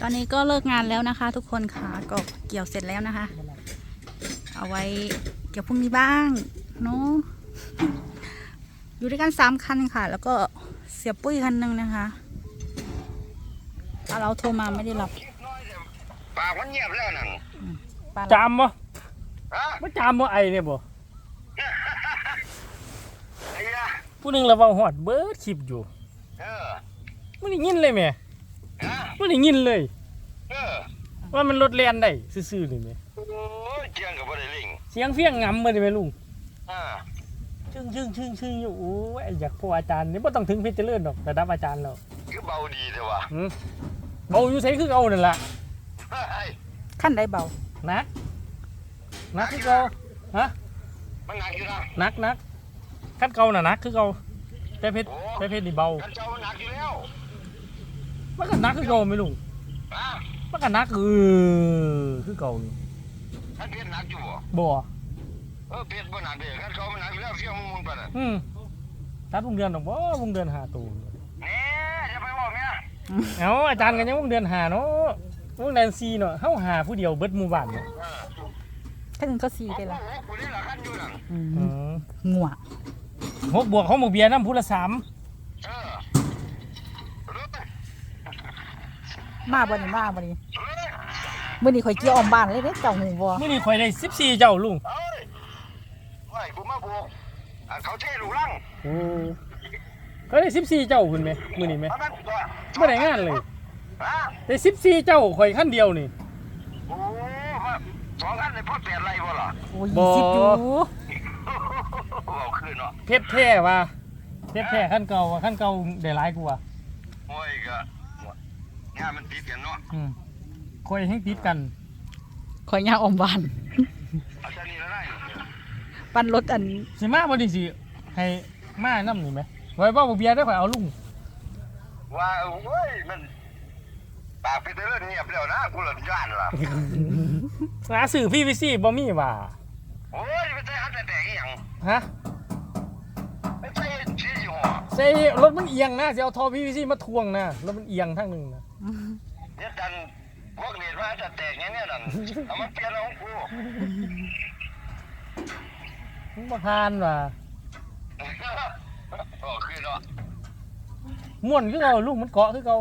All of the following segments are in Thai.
ตอนนี้ก็เลิกงานแล้วนะคะ ทุกคนค่ะก็เกี่ยวเสร็จแล้วนะคะ เอาไว้เกี่ยวพรุ่งนี้บ้างเนาะอยู่ด้วยกันสามคันค่ะ แล้วก็เสียปุ้ยคันหนึ่งนะคะเอาเราโทรมาไม่ได้รับปากมันเงียบแล้วนั่นปลาจามบ่ฮะบ่จามบ่ไอเนี่ยบ่ไอ้ยะผู้หนึงระวังฮอดเบิดคลิปอยู่ เออบ่ได้ยินเลยแหม่ฮะ บ่ได้ยินเลย เออว่ามันรถแล่นได้ซื่อๆนี่แหม่โอ้ยเจียงกับบ่ได้ลิงเสียงเฟี้ยงงำบ่ได้แม่ลุงอ่าชึ่งชึ่งชึ่งชึ่งอยู่โอ้ยอยากพออาจารย์นี่บ่ต้องถึงเพชรเจริญดอกระดับอาจารย์แล้วคือเบาดีเถอะวะหืมเบาอยู่ไสคือเอานั่นล่ะเฮ้ยขั้นได้เบาหนักหนักคือเก่าฮะมันหนักอยู่นะหนักหนักคันเก่าน่ะหนักคือเก่าแต่เพชรแต่เพชรนี่เบา กันเจ้ามันหนักอยู่แล้ว มันก็หนักคือเก่าไหม่ลุงอะมันก็หนักเออคือเก่าอยู่ท่านเพชรหนักอยู่บ่บ่เออเพชรบ่หนักเด้กันเขามันหนักอยู่แล้วเฟี้ยวมุนๆไปน่ะอืมตัดวงเดือนดอกบ่วงเดือนหาตูนแหน่อย่าไปบอกแม่เอาอาจารย์กันยังวงเดือนหาเนาะวงเดือนสี่เนาะเฮาหาผู้เดียวเบิดหมู่บ้านเนาะเออขั้นหนึ่งก็สี่ได้ละโอ้โหกูนี่ล่ะคันอยู่นั่นอือืมมงัวหกบวกเขาหมกเบียร์น้ำผู้ละสาม เออรู้ไหม มาบ่นี่มาบ่นี่รู้ไหมมื่อนี้ข่อยเกี่ยวออมบ้านเลยเด้เจ้าหูบ่มื้อนี้ข่อยได้14เจ้าลุงเอ้ยไว้กูมาบวกอะเขาเท่ลูกลังโอ้ก็ได้14เจ้าคุณแม่มื้อนี้แม่เอามันตัวบ่ได้งานเลยฮะได้14เจ้าข่อยคันเดียวนี่ โอ้มาสองอันในพ่อแปดไรบ่ล่ะ โอ้ยบ่ยี่สิบอยู่เอาคืนเนาะเพชรแท้ว่าเพชรแท้คันเก่าว่าคันเก่าได้หลายกว่าโอ้ยก็ งานมันติดกันเนาะอืมข่อยแฮงติดกัน ข่อยย่างออมบ้าน เอาจารย์นี่แล้วได้ปั้นรถอันสิมาบ่ได้สิให้มานํนี่แหมไว้บ่บ่เบียร์ได้ข่อยเอาลุงว่าโอ้ยมันปากไปเตือนเงียบแล้วนะกูหลับย่านล่ะหาซื้อ PVC บ่มีว่าโอ้ยไม่ใช่ฮัตแต่อีหยังฮะไม่ใช่ชี้อยู่หัวใส่รถมันเอียงนะสิเอาท่อ PVC มาทวงนะรถมันเอียงทางหนึงนะ เนี่ยดันพวกเรียนว่าจะแตกอย่างเนี้ยนั่นเอามันเปลี่ยนเอาของกูมันบ่ผ่านว่ะโอ้คือเนาะม่วนคือเก่าลุงมันเกาะคือเก่า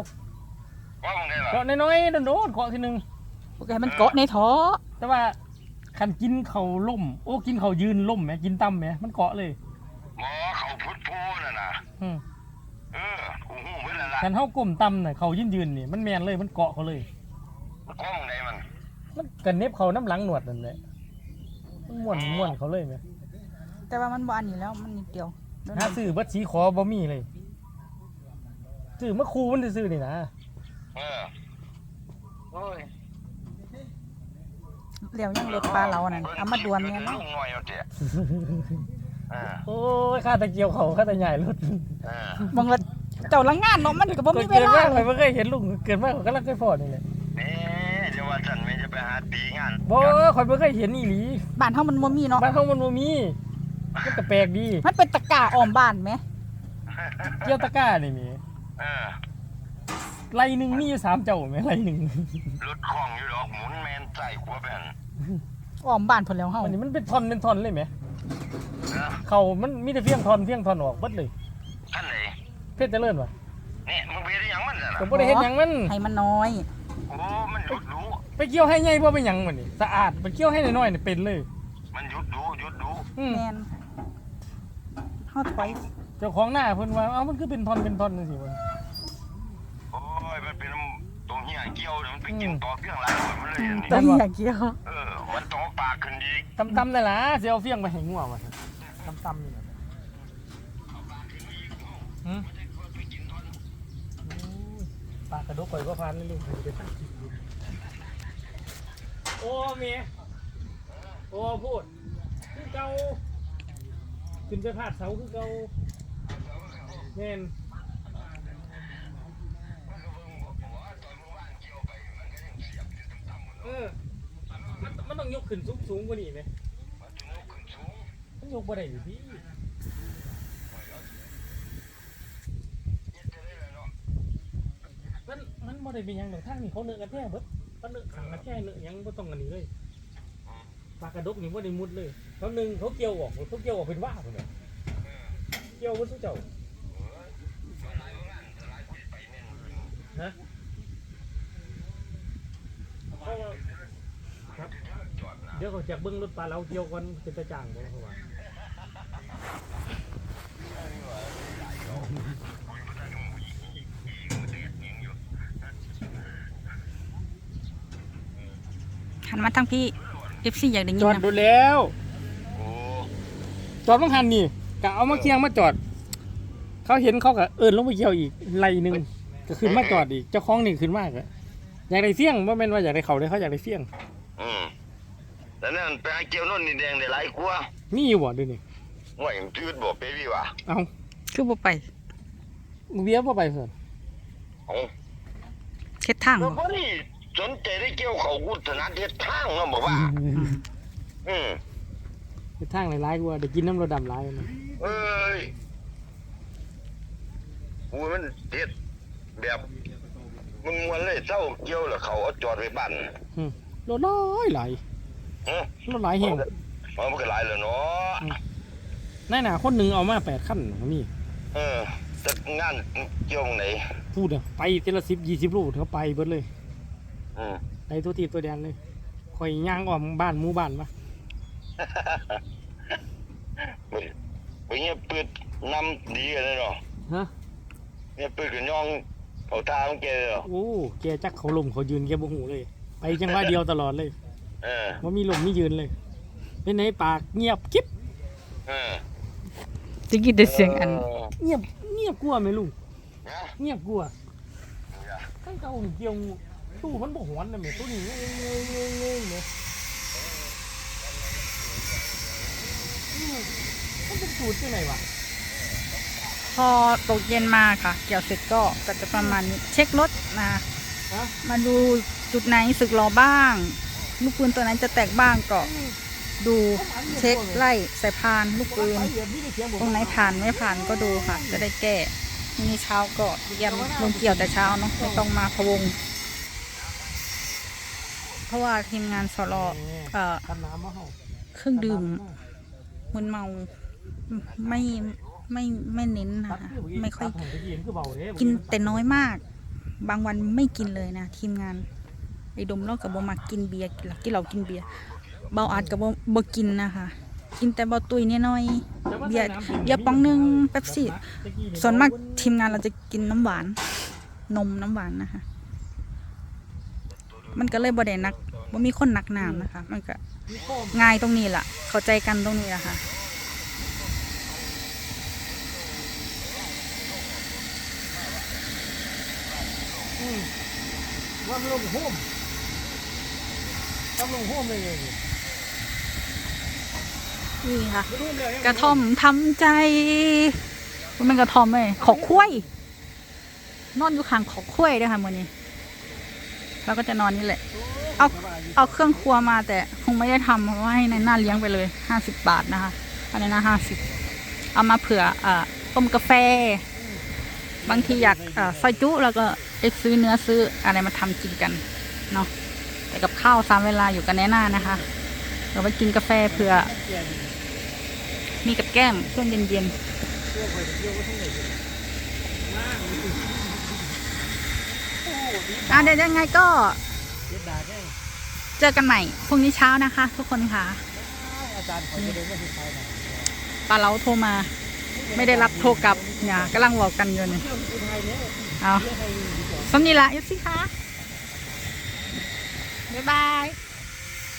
ว่ามึงได้ล่ะเกาะน้อยๆโดนๆเกาะทีหนึงโอเคมันเกาะในท้อแต่ว่าคันกินเขาวล่ม โอ้กินเขาวยืนล่มแหมกินต่ำแหมมันเกาะเลย หมอเขาพุทธพูน่ะนะอืมเออ คันเฮาก้มต่ำน่ะเขายืนยืนนี่มันแม่นเลยมันเกาะเขาเลยกล้องไหนมัน มันกันเน็บเขาน้ำหลังหนวดนั่นแหละมันม่วนม่วนเขาเลยแหมแต่ว่ามันบ่อันนี้แล้วมันนิดเดียวหาซื้อเบัดสีขอบ่มีเลยซื้อมาคูมันซื้อๆนี่นะเออโอ้ยเลี้ยวยังรถปลาเรานั่นเอามาดวนเนี่ยเนาะเนาะลุงหน่อยเอาเถอะเออโอ้ยข้าตะเกียวเขาข้าตะใหญ่รถเออมองละ เจ้าละงานเนาะมันก็บ่มีเวเกิดลามาเลยไม่เคยเห็นลุงเกิดมาเขากำลังเคยพอนี่แหละนี่จะว่าฉันไม่จะไปหาตีงานบ่ข่อยไม่เคยเห็นอีหลีบ้านเฮามันบ่มีเนาะบ้านเขามันบ่มีมันก็แปลกดีมันเป็นตะกร้าออมบ้านไหมเกี่ยวตะกร้านี่มีเออไรหนึ่งมีอยู่สามเจ้าไหมไรหนึ่งรถคล่องอยู่ดอกหมุนแมนใจขัวแผ่นออมบ้านเพิ่นแล้วเฮาอันนี้มันเป็นท่อนเป็นท่อนเลยไหมนะเขามันมีแต่เพียงท่อนเพียงท่อนออกเบิดเลยขั้นไหน เพชรเจริญวะนี่มึงไปได้หยังมันน่ะแต่บ่ได้เห็นหยังมัน ให้มันน้อย โอ้มันหยุดดูไปเกี่ยวให้ใหญ่บ่เป็นหยังมันนี่สะอาดไปเกี่ยวให้น้อยๆนี่เป็นเลย มันหยุดดูหยุดดูอืมแม่นเฮาถอยเจ้าของหน้าเพิ่นว่าเอ้ามันคือเป็นท่อนเป็นท่อนจังซี่วะโอ้ยมันเป็นตรงเหี้ยเกี่ยวเนี่ยมันไปกินต่อเครื่องหลังมันเลยอันนี้ตอนอยากเกี่ยว เออมันต้องเอาปากขึ้นอีกตำๆนั่นล่ะสิเอาเฟียงไปให้งัวว่าซั่นตำๆนี่น่ะหืมโอ้ย ปลากระดกข่อยก็พันเลยลุงโอ้เมียโอ้พูดคือเก่าขึ้นไปพาดเสาคือเก่าแม่นเออมันมันต้องยกขึ้นสูงสูงกว่านี้ไหมมันยกบ่ได้อยู่พี่มันมัน บ่ได้เป็นหยังดอกทางนี่เขาเนื้อกระแทกเบิดเขาเนื้อขังกระแทกเนื้อหยังบ่ต้องอันนี้เลยปลากระดกนี่บ่ได้มุดเลยเขาหนึ่งเขาเกี่ยวออกเขาเกี่ยวออกเป็นว่าพุ่นน่ะเกี่ยวบ่ทุเจ้าฮะเขาว่าครับเดี๋ยวเขาจะเบิ่งรถปลาเราเกี่ยวกันเป็นตะจ่างบ่เขาว่า หันมาทางพี่เอฟซีอยากได้ยิจนอดนะดูแล้ว โอ้จอดต้องหันนี่กะเอามาเคียงมาจอด เขาเห็นเขาก็เอินลงไปเกี่ยวอีกไล่หนึ่งก็ขึ้นมาจอดอีกเจ้าของนี่ขึ้นมากอะอยากได้เฟี้ยงว่าแม่นว่าอยากได้เขาได้เขาอยากได้เฟี้ยงอืมแล้วนั่นไปหาเกี่ยวโน่นนี่แดงได้หลายกว่านี่อยู่บ่เดูนี่ห่วยมันจืดบ่เปบี้ว่ะเอาคือบ่ไปเบี้ยบ่ไปเพิ่นเอาเช็ดทางแล้วบ่บ่ได้ สนใจได้เกี่ยวเขากูถนัดเฮ็ดทางเนาะบ่ว่า อืมไปทางหลายๆกว่าได้กินน้ำรถดำหลายนะเอ้ยกูมันเฮ็ดแบบมันมวนเลยเศร้าเกี่ยวแล้วเขาเอาจอดไว้บ้านรถน้อยหลายฮะรถหลายแห่งมันก็หลายแล้วเนาะนายหนาคนหนึ่งเอามาแปดขั้นมีเออจัดงานเกี่ยวไหนพูดอะไปเทละสิบยี่สิบลูกเขาไปเบิดเลย อืมไปตัวตีตัวแดนเลยคอยย่างอ้อมบ้านหมู่บ้านปะไปไปเงี้ยปืดนำดีกันเลยเนาะฮะเนี่ยปืดกับย่องเอาตาของแกเลยเนาะโอ้แกจักเขาลมเขายืนแกบ่หูเลย ไปจังหวะเดียวตลอดเลยเออว่ามีลมมียืนเลยเป็นไหนปากเงียบกิ๊บเออจะกินแต่เสียงอันเงียบเงียบกลัวไหมลุงนะเงียบกลัวตั้งเก่าเกี่ยวงู ตู้มันบ่หวนนะแม่ตู้นี้เงยเงยเงยเงยเนี่ยมันเป็นสูตรที่ไหนวะพอตกเย็นมาค่ะ เกี่ยวเสร็จก็ก็จะประมาณนี้เช็ครถนะฮะมาดูจุดไหนสึกหรอบ้างลูกปืนตัวไหนจะแตกบ้างก็ดูเช็คไล่ใส่พานลูกปืนตรงไหนผ่านไม่ผ่านก็ดูค่ะ จะได้แก้พรุ่งนี้เช้าก็เตรียมลงเกี่ยวแต่เช้าเนาะไม่ต้องมาพะวง เพราะว่าทีมงานสรอเอ่อกันน้ำมาเฮาเครื่องดื่มมึนเมาไม่ไม่ไม่เน้นนะคะไม่ค่อยกินแต่น้อยมาก บางวันไม่กินเลยนะทีมงานไอ้ดมเล่ากับบ่มากินเบียร์กินเหล้ากินเหล้ากินเบียร์เบาอาดกับบ่บ่กินนะคะกินแต่เบาตุยนิดหน่อยเบียร์เบียร์ป๋องหนึงเป๊ปซี่ส่วนมากทีมงานเราจะกินน้ำหวานนมน้ำหวานนะคะ มันก็เลยบ่ได้นักบ่มีคนหนักน้ำนะคะ มันก็ง่ายตรงนี้ล่ะ เข้าใจกันตรงนี้ล่ะค่ะว่ามันลงโฮมต้องลงโฮมเลยไงนี่นี่ค่ะไม่รู้เลยกระท่อมทำใจ มันเป็นกระท่อมไหมขอคุ้ยนอนอยู่ข้างขอคุ้ยด้วยค่ะมื่อนี้ เราก็จะนอนนี่แหละ เอาเอาเครื่องครัวมาแต่คงไม่ได้ทำเพราะว่าให้ในหน้าเลี้ยงไปเลยห้าสิบบาทนะคะอันนี้นะห้าสิบเอามาเผื่อเอ่อต้มกาแฟ บางทีอยากเอ่อซอยจุแล้วก็ไปซื้อเนื้อซื้ออะไรมาทำกินกันเนาะแต่กับข้าวสามเวลาอยู่กันแน่หน้านะคะเราไปกินกาแฟเผื่อ มีกับแก้มช่วงเย็นๆ อะเดี๋ยวยังไงก็ เจอกันใหม่พรุ่งนี้เช้านะคะ ทุกคนค่ะอาจารย์ขอจะเดินมาที่ไทยหน่อยปลาเราโทรมา ไม่ได้รับโทรกลับเนี่ยกำลังบอกกันอยู่เที่ยวที่ไทยเนี่ยเอาสำนีละยุสิคะบ๊ายบาย